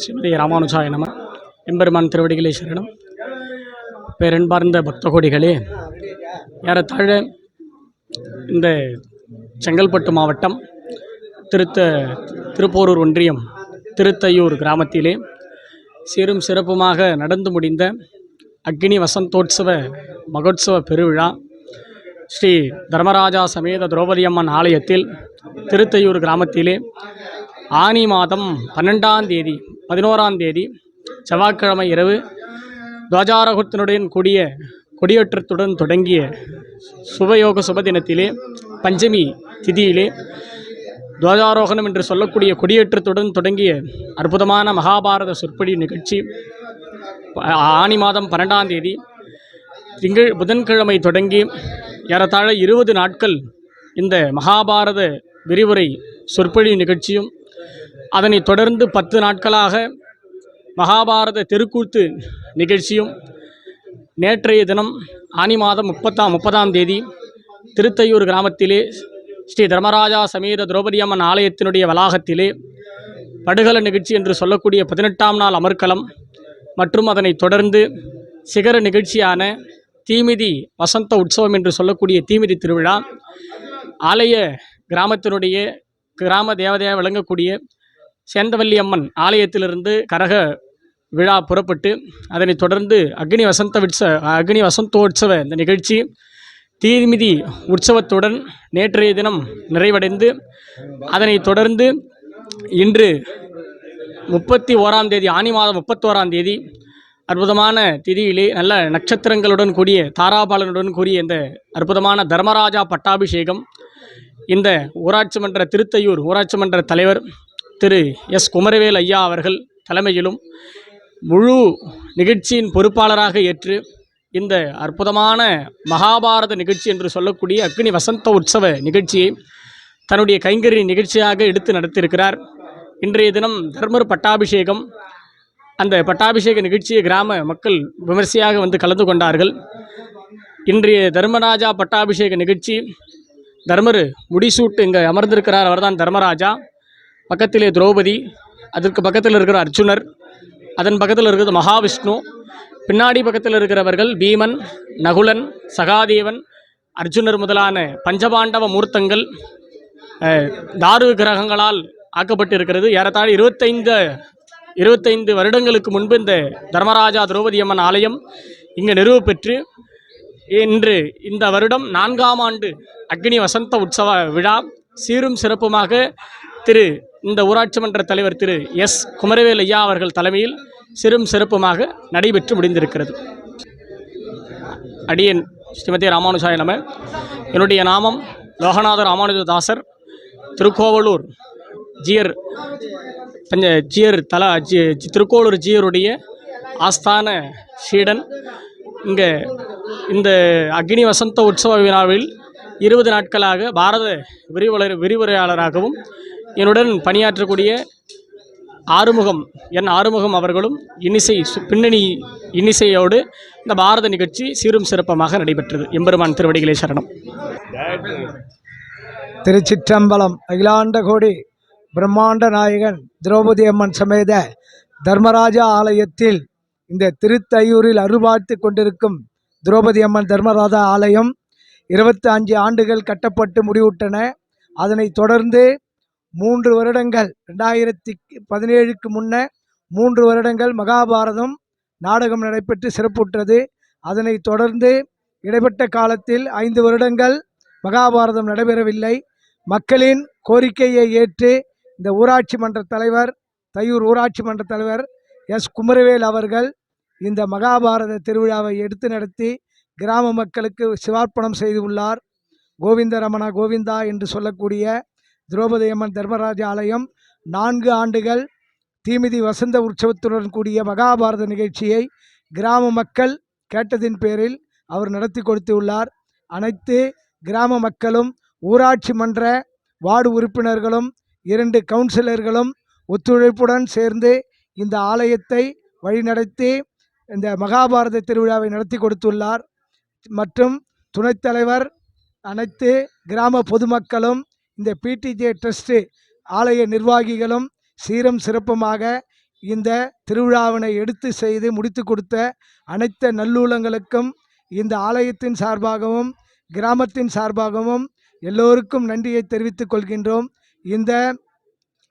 ஸ்ரீமதி ராமானுஜாய நம. எம்பெருமான் திருவடிகளே சரணம். பேரன்பார்ந்த பக்த கோடிகளே ஏறத்தாழ இந்த செங்கல்பட்டு மாவட்டம் திருத்த திருப்போரூர் ஒன்றியம் திருத்தையூர் கிராமத்திலே சீரும் சிறப்புமாக நடந்து முடிந்த அக்னி வசந்தோற்சவ மகோத்சவ பெருவிழா ஸ்ரீ தர்மராஜா சமேத திரௌபதி அம்மன் ஆலயத்தில் திருத்தையூர் கிராமத்திலே ஆனி மாதம் பன்னெண்டாம் தேதி பதினோராம் தேதி செவ்வாய்க்கிழமை இரவு துவஜாரகுத்தினுடன் கூடிய கொடியேற்றத்துடன் தொடங்கிய சுபயோக சுபதினத்திலே பஞ்சமி திதியிலே துவஜாரோகணம் என்று சொல்லக்கூடிய கொடியேற்றத்துடன் தொடங்கிய அற்புதமான மகாபாரத சொற்பொழி நிகழ்ச்சி ஆனி மாதம் பன்னெண்டாம் தேதி திங்கள் புதன்கிழமை தொடங்கி ஏறத்தாழ இருபது நாட்கள் இந்த மகாபாரத விரிவுரை சொற்பொழி நிகழ்ச்சியும் அதனைத் தொடர்ந்து பத்து நாட்களாக மகாபாரத தெருக்கூத்து நிகழ்ச்சியும் நேற்றைய தினம் ஆனி மாதம் முப்பத்தாம் முப்பதாம் தேதி திருத்தையூர் கிராமத்திலே ஸ்ரீ தர்மராஜா சமீர திரௌபதி அம்மன் ஆலயத்தினுடைய வளாகத்திலே படுகள நிகழ்ச்சி என்று சொல்லக்கூடிய பதினெட்டாம் நாள் அமர்க்களம் மற்றும் அதனைத் தொடர்ந்து சிகர நிகழ்ச்சியான தீமிதி வசந்த உற்சவம் என்று சொல்லக்கூடிய தீமிதி திருவிழா ஆலய கிராமத்தினுடைய கிராம தேவதையாக விளங்கக்கூடிய சேந்தவல்லி அம்மன் ஆலயத்திலிருந்து கரக விழா புறப்பட்டு அதனைத் தொடர்ந்து அக்னி வசந்த விட்ச அக்னி வசந்தோற்சவ இந்த நிகழ்ச்சி தீமிதி உற்சவத்துடன் நேற்றைய தினம் நிறைவடைந்து அதனைத் தொடர்ந்து இன்று முப்பத்தி ஓராம் தேதி ஆனி மாதம் முப்பத்தோராம் தேதி அற்புதமான திதியிலே நல்ல நட்சத்திரங்களுடன் கூடிய தாராபாலனுடன் கூடிய இந்த அற்புதமான தர்மராஜா பட்டாபிஷேகம் இந்த ஊராட்சி மன்ற திருத்தையூர் ஊராட்சி மன்ற தலைவர் திரு எஸ் குமரவேல் ஐயா அவர்கள் தலைமையிலும் முழு நிகழ்ச்சியின் பொறுப்பாளராக ஏற்று இந்த அற்புதமான மகாபாரத நிகழ்ச்சி என்று சொல்லக்கூடிய அக்னி வசந்த உற்சவ நிகழ்ச்சியை தன்னுடைய கைங்கறி நிகழ்ச்சியாக எடுத்து நடத்தியிருக்கிறார். இன்றைய தினம் தர்மர் பட்டாபிஷேகம். அந்த பட்டாபிஷேக நிகழ்ச்சியை கிராம மக்கள் விமர்சையாக வந்து கலந்து கொண்டார்கள். இன்றைய தர்மராஜா பட்டாபிஷேக நிகழ்ச்சி தர்மர் முடிசூட்டு இங்கே அமர்ந்திருக்கிறார் அவர்தான் தர்மராஜா. பக்கத்திலே திரௌபதி அதற்கு பக்கத்தில் இருக்கிற அர்ஜுனர் அதன் பக்கத்தில் இருக்கிறது மகாவிஷ்ணு பின்னாடி பக்கத்தில் இருக்கிறவர்கள் பீமன் நகுலன் சகாதேவன் அர்ஜுனர் முதலான பஞ்சபாண்டவ மூர்த்தங்கள் தாரு கிரகங்களால் ஆக்கப்பட்டிருக்கிறது. ஏறத்தாழ இருபத்தைந்து இருபத்தைந்து வருடங்களுக்கு முன்பு இந்த தர்மராஜா திரௌபதி அம்மன் ஆலயம் இங்கு நிறுவ பெற்று இன்று இந்த வருடம் நான்காம் ஆண்டு அக்னி வசந்த உற்சவ விழா சீரும் சிறப்புமாக திரு இந்த ஊராட்சி மன்ற தலைவர் திரு எஸ். குமரவேல் ஐயா அவர்கள் தலைமையில் சிறும் சிறப்புமாக நடைபெற்று முடிந்திருக்கிறது. அடியன் ஸ்ரீமதி ராமானுஜாய நம. என்னுடைய நாமம் லோகநாத ராமானுஜதாசர் திருக்கோவலூர் ஜியர் பஞ்ச ஜியர் தலா ஜி ஜி- திருக்கோளூர் ஜியருடைய ஆஸ்தான சீடன். இங்கே இந்த அக்னி வசந்த உற்சவ விழாவில் இருபது நாட்களாக பாரத விரிவுரை விரிவுரையாளராகவும் என்னுடன் பணியாற்றக்கூடிய ஆறுமுகம் என் ஆறுமுகம் அவர்களும் இன்னிசை பின்னணி இன்னிசையோடு இந்த பாரத நிகழ்ச்சி சீரும் சிறப்பமாக நடைபெற்றது. எம்பெருமான் திருவடிகளே சரணம். திருச்சிற்றம்பலம் அகிலாண்ட கோடி பிரம்மாண்ட நாயகன் திரௌபதி அம்மன் சமேத தர்மராஜா ஆலயத்தில் இந்த திருத்தையூரில் அருள்பார்த்து கொண்டிருக்கும் திரௌபதி அம்மன் தர்மராஜா ஆலயம் இருபத்தி அஞ்சு ஆண்டுகள் கட்டப்பட்டு முடிவுட்டன அதனைத் தொடர்ந்து மூன்று வருடங்கள் ரெண்டாயிரத்தி பதினேழுக்கு முன்ன மூன்று வருடங்கள் மகாபாரதம் நாடகம் நடைபெற்று சிறப்புற்றது. அதனைத் தொடர்ந்து இடைப்பட்ட காலத்தில் ஐந்து வருடங்கள் மகாபாரதம் நடைபெறவில்லை. மக்களின் கோரிக்கையை ஏற்று இந்த ஊராட்சி மன்ற தலைவர் தையூர் ஊராட்சி மன்ற தலைவர் எஸ். குமரவேல் அவர்கள் இந்த மகாபாரத திருவிழாவை எடுத்து நடத்தி கிராம மக்களுக்கு சிவார்ப்பணம் செய்துள்ளார். கோவிந்த ரமணா கோவிந்தா என்று சொல்லக்கூடிய திரௌபதி அம்மன் தர்மராஜ ஆலயம் நான்கு ஆண்டுகள் தீமிதி வசந்த உற்சவத்துடன் கூடிய மகாபாரத நிகழ்ச்சியை கிராம மக்கள் கேட்டதின் பேரில் அவர் நடத்தி கொடுத்துள்ளார். அனைத்து கிராம மக்களும் ஊராட்சி மன்ற வார்டு உறுப்பினர்களும் இரண்டு கவுன்சிலர்களும் ஒத்துழைப்புடன் சேர்ந்து இந்த ஆலயத்தை வழிநடத்தி இந்த மகாபாரத திருவிழாவை நடத்தி கொடுத்துள்ளார். மற்றும் துணைத் தலைவர் அனைத்து கிராம பொதுமக்களும் இந்த பிடிஜே ட்ரஸ்ட்டு ஆலய நிர்வாகிகளும் சீரும் சிறப்புமாக இந்த திருவிழாவினை எடுத்து செய்து முடித்து கொடுத்த அனைத்து நல்லூலங்களுக்கும் இந்த ஆலயத்தின் சார்பாகவும் கிராமத்தின் சார்பாகவும் எல்லோருக்கும் நன்றியை தெரிவித்துக் கொள்கின்றோம். இந்த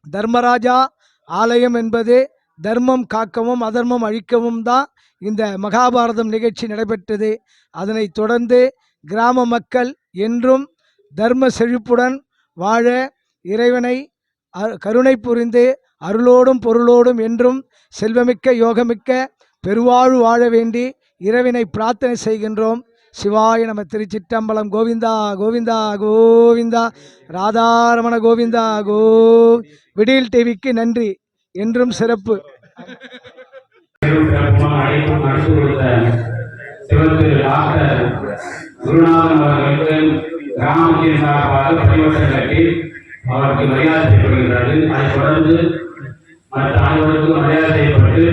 தர்மராஜா ஆலயம் என்பது தர்மம் காக்கவும் அதர்மம் அழிக்கவும் தான் இந்த மகாபாரதம் நிகழ்ச்சி நடைபெற்றது. அதனைத் தொடர்ந்து கிராம மக்கள் என்றும் தர்ம செழிப்புடன் வாழ இறைவனை கருணை புரிந்து அருளோடும் பொருளோடும் என்றும் செல்வமிக்க யோகமிக்க பெருவாழ்வு வாழ வேண்டி இறைவனை பிரார்த்தனை செய்கின்றோம். சிவாய நம திருச்சிற்றம்பலம். கோவிந்தா கோவிந்தா கோவிந்தா. ராதாரமண கோவிந்தா கோ விடியல் டிவிக்கு நன்றி. என்றும் சிறப்பு. சிவத்து டாக்டர் குருநாதன் அவர்களுக்கு கிராமத்தின் சார்பாக பரிவட்டம் கட்டி அவருக்கு மரியாதை செய்யப்படுகிறது அதைத் தொடர்ந்து மற்ற அனைவருக்கும் மரியாதை செய்யப்பட்டு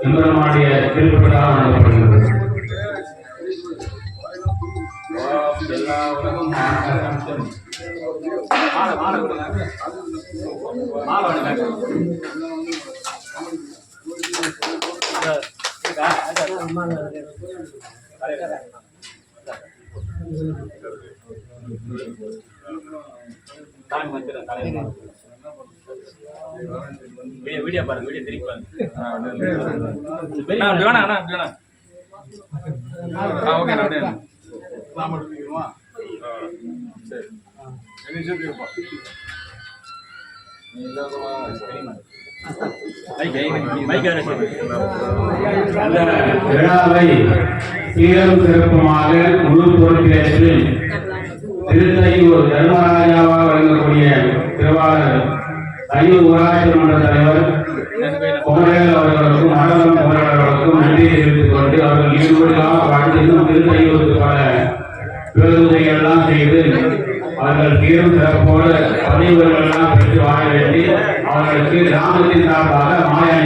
எம்பெருமானுடைய திருப்பதாக வழங்கப்படுகிறது வீடியோ வீடியோ பாருங்க வீடியோ திருப்பி பாருங்க வேணாம் அண்ணா, வேணாம். ஆ, ஓகே, அண்ணா, அப்படியே. மைக் ஐ- விழாவை சீரும் சிறப்புமாக முழு பொறுப்பேற்று திருத்தையூர் தர்மராஜாவாக வழங்கக்கூடிய திருவாளர் தையூர் ஊராட்சி மன்ற தலைவர் குமரேல் அவர்களுக்கும் மண்டலம் குமரேல் அவர்களுக்கும் நன்றி தெரிவித்துக் கொண்டு அவர்கள் ஈடுபடாக வாழ்ந்து இன்னும் திருத்தையூருக்கு பல பேருந்தைகள் செய்து அவர்கள் சீரும் சிறப்போடு பதிவுகள் எல்லாம் பெற்று வாழ வேண்டி அவர்களுக்கு கிராமத்தின் சார்பாக மாலை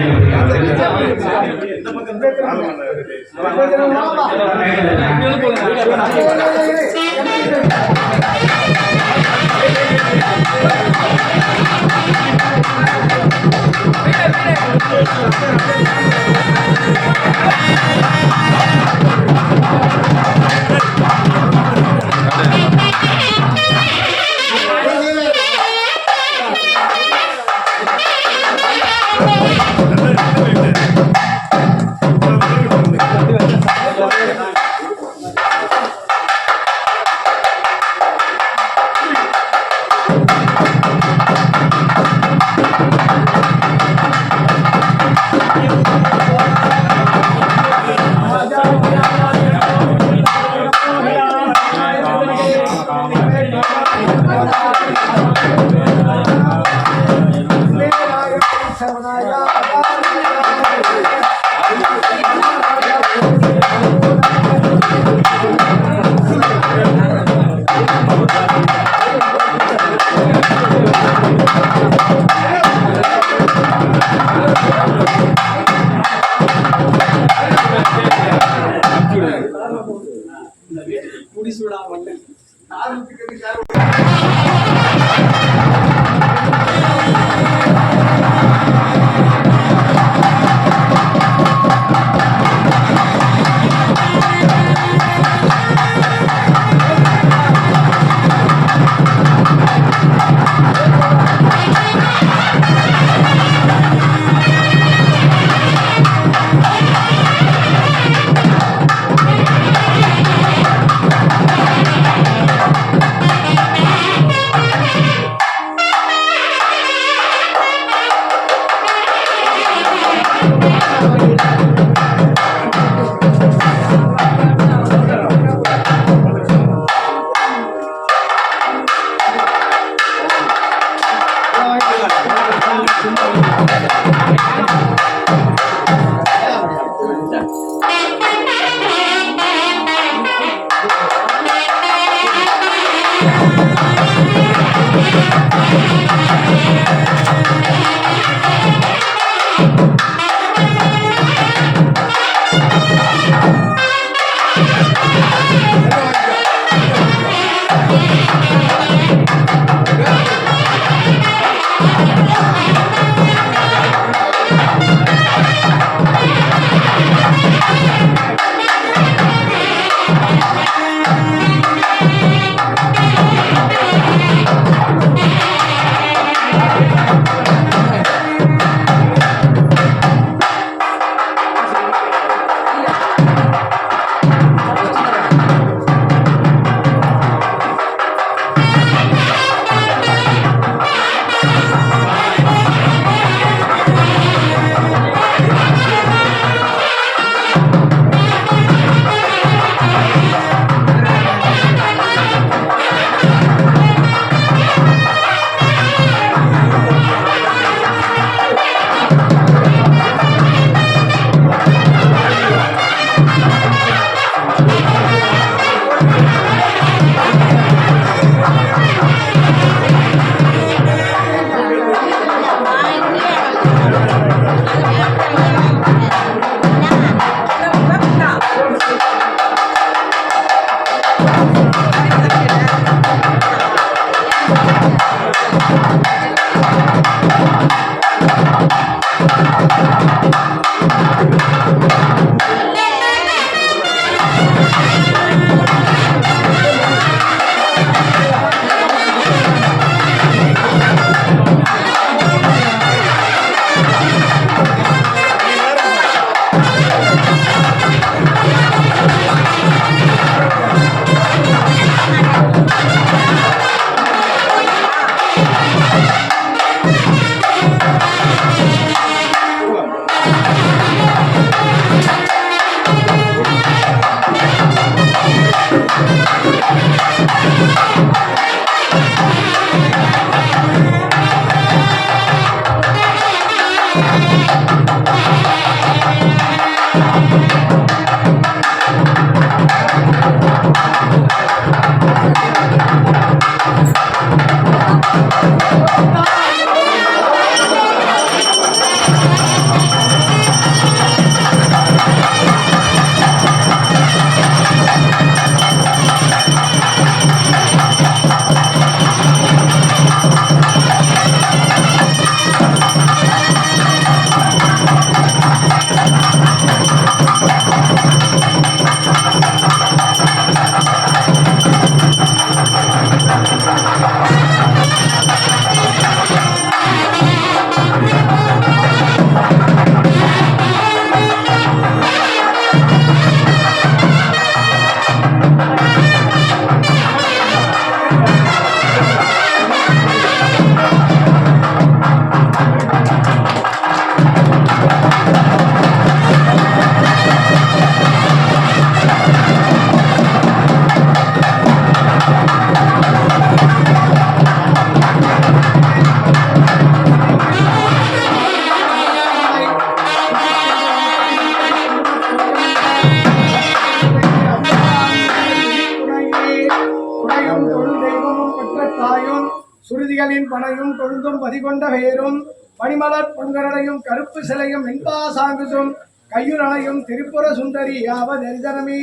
பனையும் கொழுந்தும் பதிகொண்ட வேரும் பனிமலர் பொங்கரடையும் கருப்பு சிலையும் வெண்பாசாங்குசும் கையுரணையும் திரிபுர சுந்தரி யாவ தரிசனமே.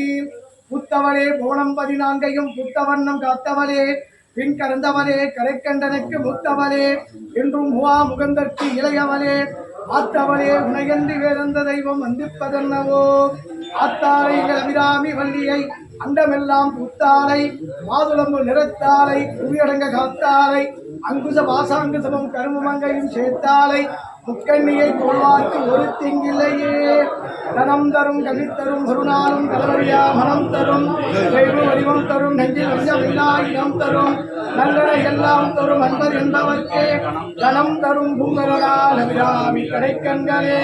புத்தவளே போனம் பதினான்கையும் புத்தவண்ணம் காத்தவளே பின் கறந்தவளே கரைக்கண்டனுக்கு முத்தவளே என்றும் முவா முகந்தற்கு இளையவளே ஆத்தவளே உனையன்றி வேறந்த தெய்வம் வந்திப்பதென்னவோ. ஆத்தாரை அபிராமி வள்ளியை அண்டமெல்லாம் புத்தாரை மாதுளம்பு நிறத்தாரை புவியடங்க காத்தாரை அங்குச பாசாங்குசமும் கருமமங்கையும் சேர்த்தாலை. முக்கண்ணியை போல்வார்க்கு ஒரு திங்கில்லையே தனம் தரும் கவித்தரும் சுருநாளும் தலைவரியா மனம் தரும். தெய்வ வடிவம் தரும் நெஞ்சில் வஞ்சமில்லா இனம் தரும். நல்லட எல்லாம் தரும் அன்பர் என்பவர்க்கே. தனம் தரும் பூங்கரடால் அபிராமி கடைக்கண்களே.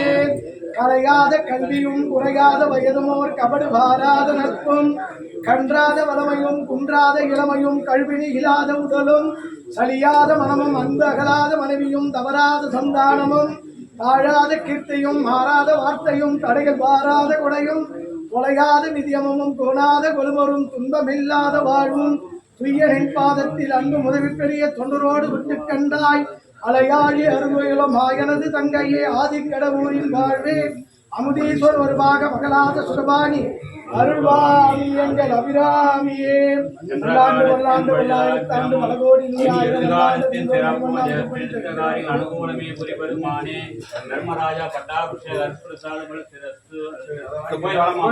கரையாத கல்வியும் குறையாத வயதுமோர் கபடு பாராத நட்பும். கன்றாத வளமையும் குன்றாத இளமையும் கழுவினி இல்லாத உடலும் சலியாத மனமும் அன்பு அகலாத மனைவியும் தவறாத சந்தானமும் தாழாத கீர்த்தியும் மாறாத வார்த்தையும் தடைகள் வாராத கொடையும் கொலையாத நிதியமும் கோணாத கொலுமரும் துன்பமில்லாத வாழ்வும் துய்யனின் பாதத்தில் அன்பு உதவி பெரிய தொண்டரோடு விட்டு கண்டாய் அலையாழி அருமையிலும் ஆயனது தங்கையே ஆதிக்கடவுளின் வாழ்வே. அமுதீஸ்வர் வருவாக மகளாத சுரபாணி. அருள்வாமி எங்கள் அபிராமியே. மலகோடி நீ ஆயிரம் அனுகூலமே புரிபெருமானே தர்மராஜா பட்டாபிஷேக அற்புதசாலங்கள் போய் வளமா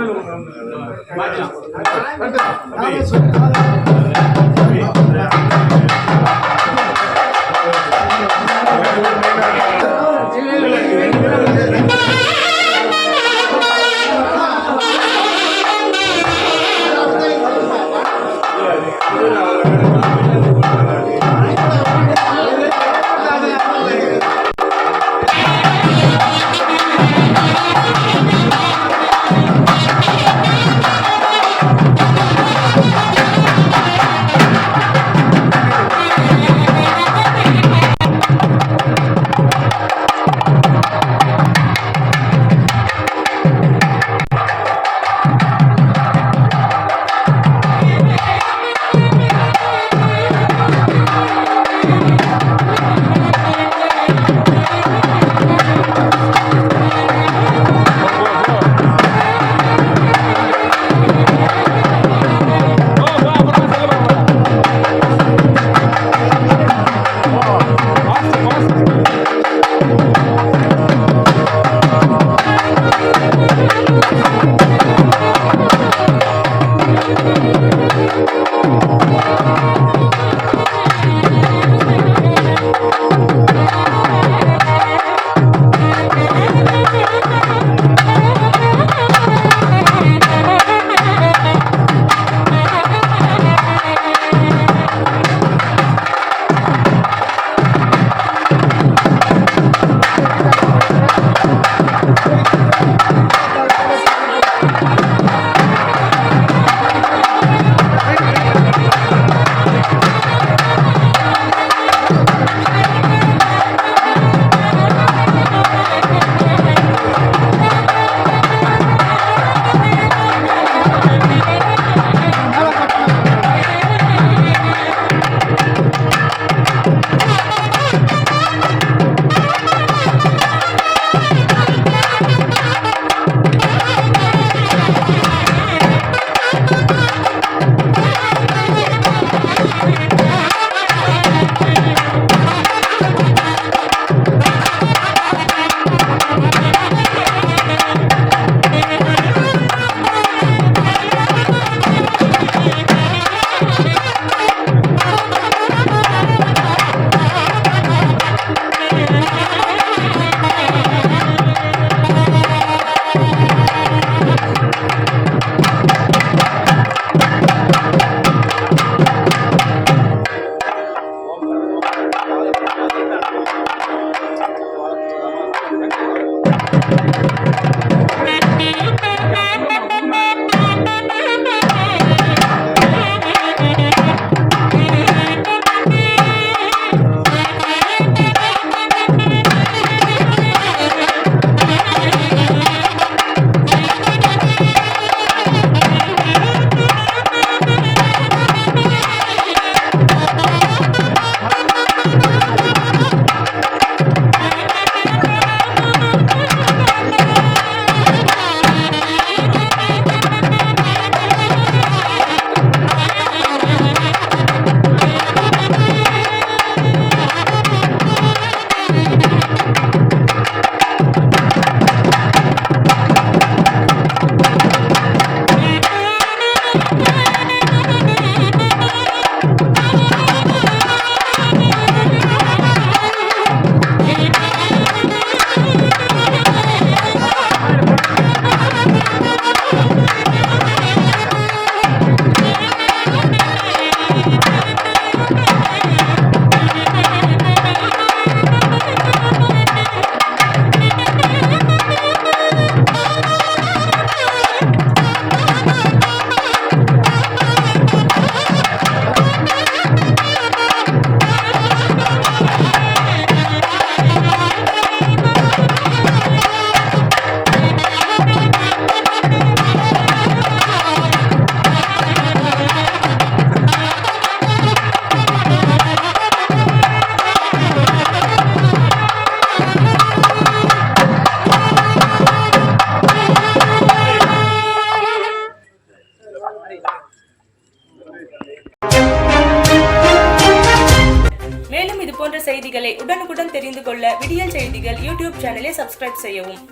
செய்யவும்.